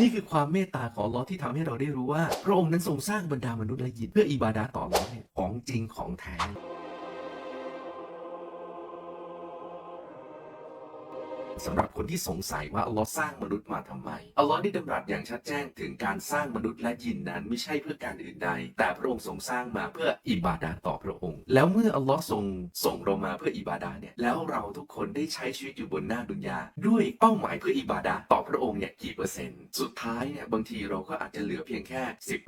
นี่คือความเมตตาของลอที่ทำให้เราได้รู้ว่าพระองค์นั้นทรงสร้างบรรดามนุษย์และยินเพื่ออิบาดาต่อลอเนี่ยของจริงของแท้ สำหรับคนที่สงสัยว่าอัลลอฮ์สร้างมนุษย์มาทำไมอัลลอฮ์ได้ดำรัสอย่างชัดแจ้งถึงการสร้างมนุษย์และยินนั้นไม่ใช่เพื่อการอื่นใด แต่พระองค์ทรงสร้างมาเพื่ออิบาดาต่อพระองค์ แล้วเมื่ออัลลอฮ์ทรงส่งเรามาเพื่ออิบาดาเนี่ยแล้วเราทุกคนได้ใช้ชีวิตอยู่บนหน้าดุนยาด้วยเป้าหมายเพื่ออิบาดาต่อพระองค์เนี่ยกี่เปอร์เซ็นต์สุดท้ายเนี่ยบางทีเราก็อาจจะเหลือเพียงแค่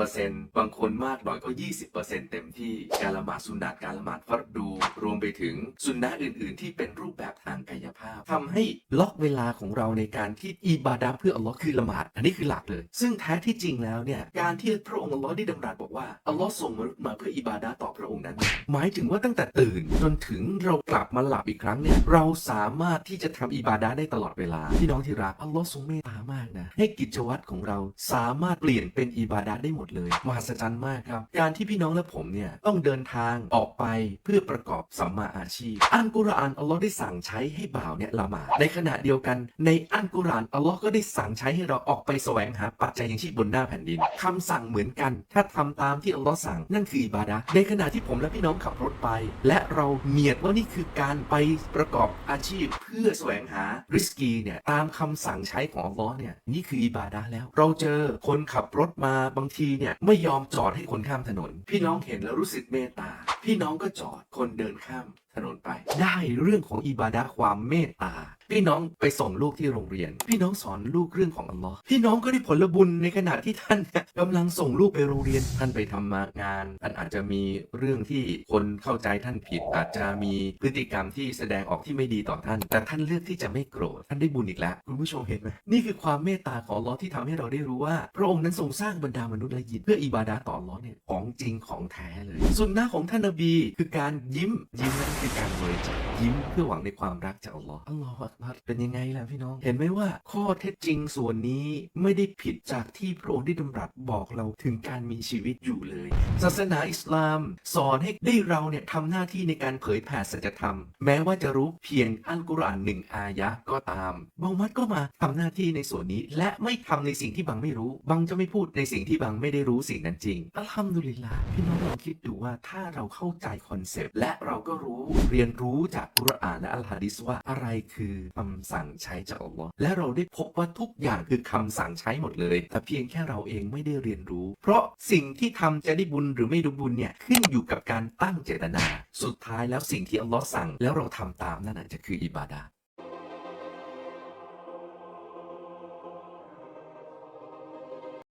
10%บางคนมากหน่อยก็ 20%เต็มที่การละหมาดสุนัตการละหมาดฟัรดู รวมไปถึงสุนนะอื่น ๆ ที่เป็นรูปแบบทางกายภาพทำให้ล็อกเวลาของเราในการที่อิบาดะห์เพื่ออัลลอฮ์คือละหมาด อันนี้คือหลักเลย ซึ่งแท้ที่จริงแล้วเนี่ยการที่พระองค์อัลลอฮ์ได้ดำรัสบอกว่าอัลลอฮ์ส่งมนุษย์มาเพื่ออิบาดะห์ต่อพระองค์นั้น หมายถึงว่าตั้งแต่ตื่นจนถึงเรากลับมาหลับอีกครั้งเนี่ยเราสามารถที่จะทำอิบาดะห์ได้ตลอดเวลาพี่น้องที่รักอัลลอฮ์ทรงเมตตามากนะให้กิจวัตรของเราสามารถเปลี่ยนเป็นอิบาดะห์ได้หมดเลยมหัศจรรย์มากครับ การที่พี่น้องและผมเนี่ยต้องเดินทางออกไปเพื่อประกอบสัมมาอาชีพอันกุรอานอัลลอฮ์ได้สั่งใช้ให้บ่าวเนี่ยละหมาดในขณะเดียวกัน ในอันกุรอานอัลลอฮ์ก็ได้สั่งใช้ให้เราออกไปแสวงหาปัจจัยยังชีพบนหน้าแผ่นดินคำสั่งเหมือนกัน ถ้าทำตามที่อัลลอฮ์สั่งนั่นคืออิบาดะในขณะที่ผมและพี่น้องขับรถไป และเราเนียดว่านี่คือการไปประกอบอาชีพ เพื่อแสวงหาริสกีเนี่ยตามคำสั่งใช้ของอัลลอฮ์เนี่ยนี่คืออิบาดะแล้ว เราเจอคนขับรถมาบางทีเนี่ยไม่ยอมจอดให้คนข้ามถนน พี่น้องเห็นแล้วรู้สึกเมตตา พี่น้องก็จอดคนเดินข้ามถนนไป ได้เรื่องของอิบาดะความเมตตา พี่น้องไปส่งลูกที่โรงเรียน พี่น้องสอนลูกเรื่องของอัลลอฮ์พี่น้องก็ได้ผลบุญในขณะที่ท่านเนี่ยกำลังส่งลูกไปโรงเรียน ท่านไปทำงานท่านอาจจะมีเรื่องที่คนเข้าใจท่านผิด อาจจะมีพฤติกรรมที่แสดงออกที่ไม่ดีต่อท่าน แต่ท่านเลือกที่จะไม่โกรธท่านได้บุญอีกแล้วคุณผู้ชมเห็นไหมนี่คือความเมตตาของอัลลอฮ์ที่ทำให้เราได้รู้ว่า พระองค์นั้นทรงสร้างบรรดามนุษย์และยินเพื่ออิบาดะห์ต่ออัลลอฮ์เนี่ยของจริงของแท้เลยสุนนะของท่านนบีคือการยิ้มยิ้มนั่นคือการบริจาคยิ้มเพื่อหวังในความรักจากอัลลอฮ์อัลลอฮฺอักบัรเป็นยังไงล่ะพี่น้อง เห็นไหมว่าข้อเท็จจริงส่วนนี้ไม่ได้ผิดจากที่พระองค์ได้ดำรัสบอกเราถึงการมีชีวิตอยู่เลย ศาสนาอิสลาม สอนให้ได้เราเนี่ยทำหน้าที่ในการเผยแผ่สัจธรรม แม้ว่าจะรู้เพียงอัลกุรอานหนึ่งอายะก็ตามบางมัดก็มาทำหน้าที่ในส่วนนี้ และไม่ทำในสิ่งที่บางไม่รู้บางจะไม่พูดในสิ่งที่บางไม่ได้รู้สิ่งนั้นจริงอัลฮัมดุลิลลาห์พี่น้องลองคิดดูว่าถ้าเราเข้าใจคอนเซปต์และเราก็รู้เรียนรู้จากกุรอานและอัลฮะดิษว่าอะไรคือคำสั่งใช้จากอัลลอฮ์และเราได้พบว่าทุกอย่างคือคำสั่งใช้หมดเลย แต่เพียงแค่เราเองไม่ได้เรียนรู้ เพราะสิ่งที่ทำจะได้บุญหรือไม่ได้บุญเนี่ยขึ้นอยู่กับการตั้งเจตนา สุดท้ายแล้วสิ่งที่อัลลอฮ์สั่งแล้วเราทำตามนั่นนะจะคืออิบาดา